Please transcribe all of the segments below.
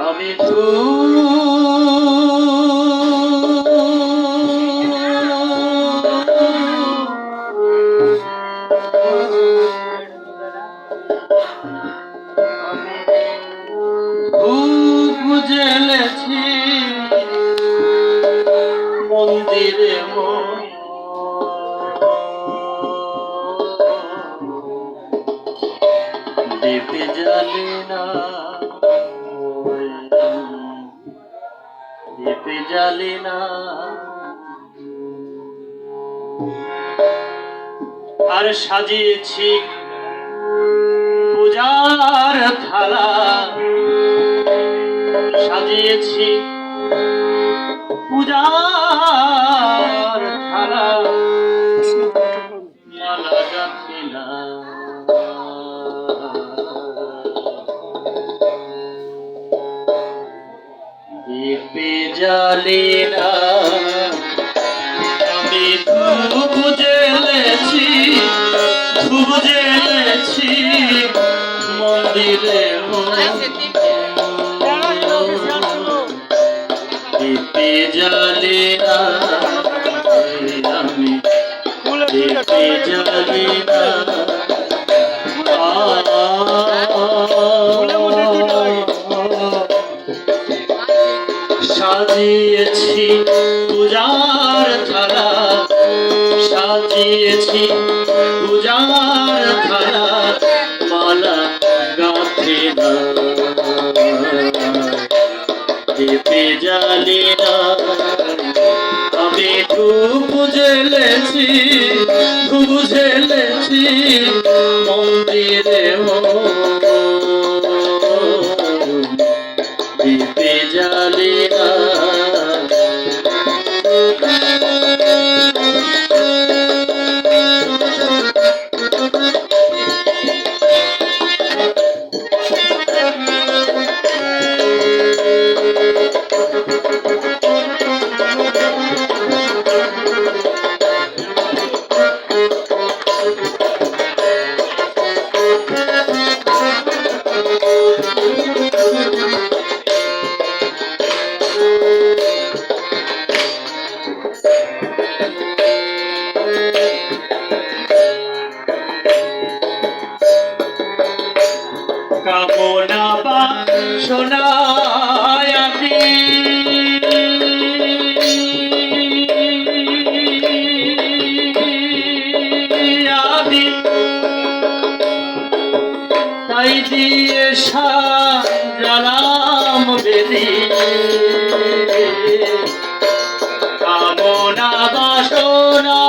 আমি তো দীপে জানি না দীপে জানি না। আর সাজিয়েছি পূজার থালা। সাজিয়েছি দীপে না আমি ধূপ জ্বেলেছি ধূপ জ্বেলেছি মন্দিরে দীপে জ্বালি না আমি দীপে জ্বালি না সাজিয়েছি, পূজার থালা সাজিয়েছি, পূজার থালা মালা গাঁথে না। দীপে না, আমি ধূপ জ্বেলেছি ধূপ জ্বেলেছি কামনা বা সোনায়াতি তাই দিয়ে সাজালাম বেদি কামনা বাসনা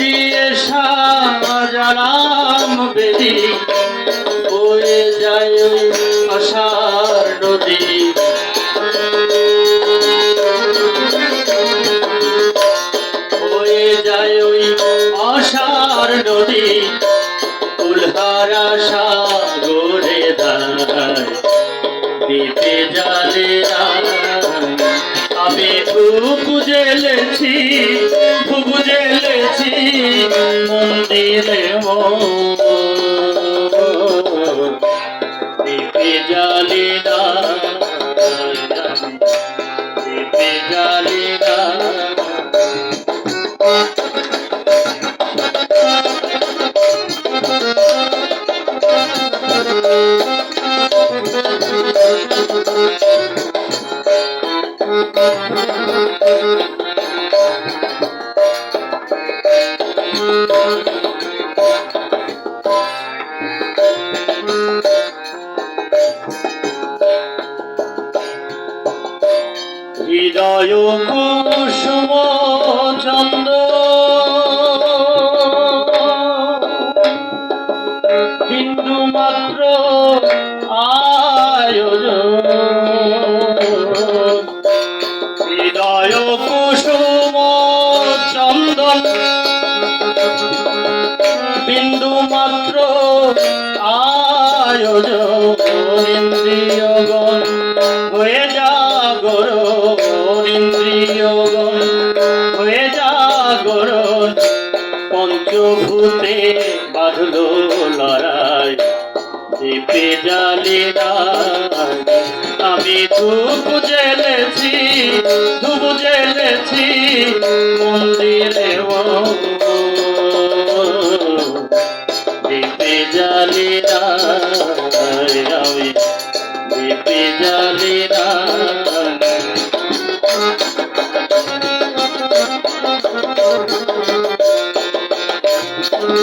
দিয়ে সাজালাম বেদি, বয়ে যায় আশার নদী। বয়ে যায় ওই আশার নদী কুলহারা সাগরে দাঁড়ায়। দ্বীপে জালে আমি বুঝেছি জ্বেলেছি মন্দিরে জানি না হৃদয় কুসুম চন্দ ইন্দ্রিয়গণ হয়ে জাগরণ পঞ্চভূতে বাঁধল লড়াই। দিপে জালে আমি ধূপ জেলেছি ধূপ জেলেছি তাই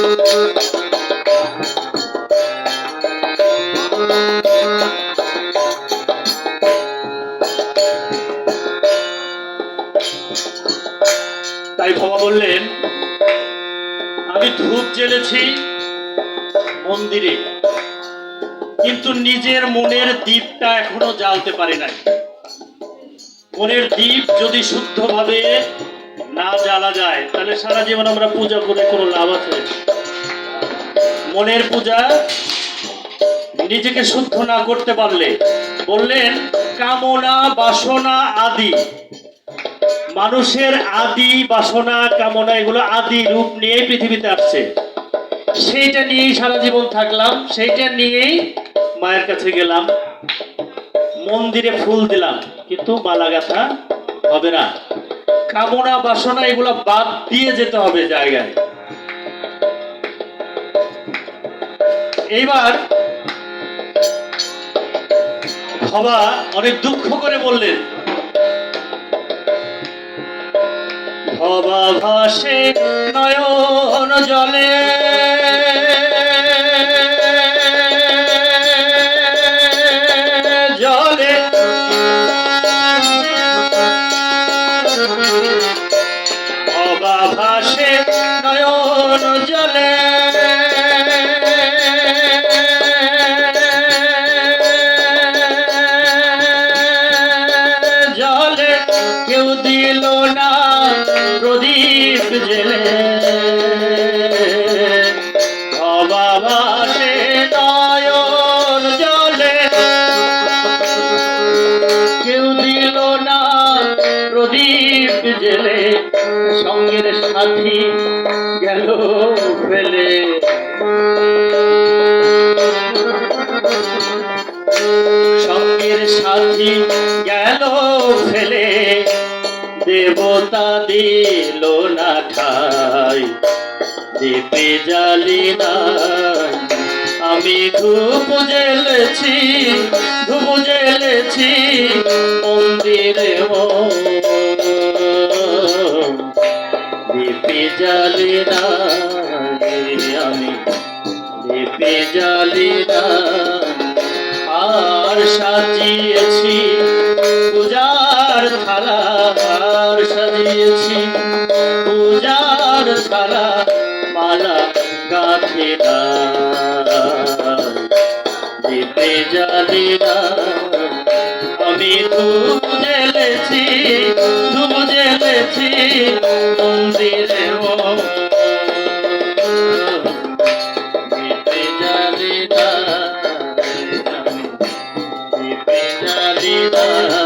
বাবা বললেন, আমি ধূপ জ্বেলেছি মন্দিরে, কিন্তু নিজের মনের দীপটা এখনও জ্বালতে পারি নাই। মনের দীপ যদি শুদ্ধভাবে না জ্বালা যায়, তাহলে সারা জীবন আমরা পূজা করে কোনো লাভ আছে? মনের পূজা নিজেকে শুদ্ধ না করতে পারলে, বললেন কামনা, বাসনা আদি। মানুষের আদি, বাসনা, কামনা, এগুলো আদি রূপ নিয়ে পৃথিবীতে আসছে। সেইটা নিয়েই সারা জীবন থাকলাম, সেইটা নিয়েই মায়ের কাছে গেলাম। মন্দিরে ফুল দিলাম, কিন্তু মালা গাথা হবে না। কামনা বাসনা এগুলো বাদ দিয়ে যেতে হবে জায়গায়। এইবার বাবা অনেক দুঃখ করে বললেন। ভবা ভাসে নয়ন জলে। কেউ দিল না প্রদীপ জেলে। ভবা ভাসে নয়ন জলে। কেউ দিল না প্রদীপ জেলে। সঙ্গের সাথী গেল ফেলে। দেবতা দিল না ঠাই দীপে জ্বালি না আমি ধূপ জেলেছি ধূপ জেলেছি মন্দিরে দীপে জ্বালি না আমি দীপে জ্বালি না আর সাজিয়েছি গাঁথে না দীপে জ্বালি না আমি ধূপ জেলেছি ধূপ জেলেছি মন্দিরে জ্বালি না জ্বালি না।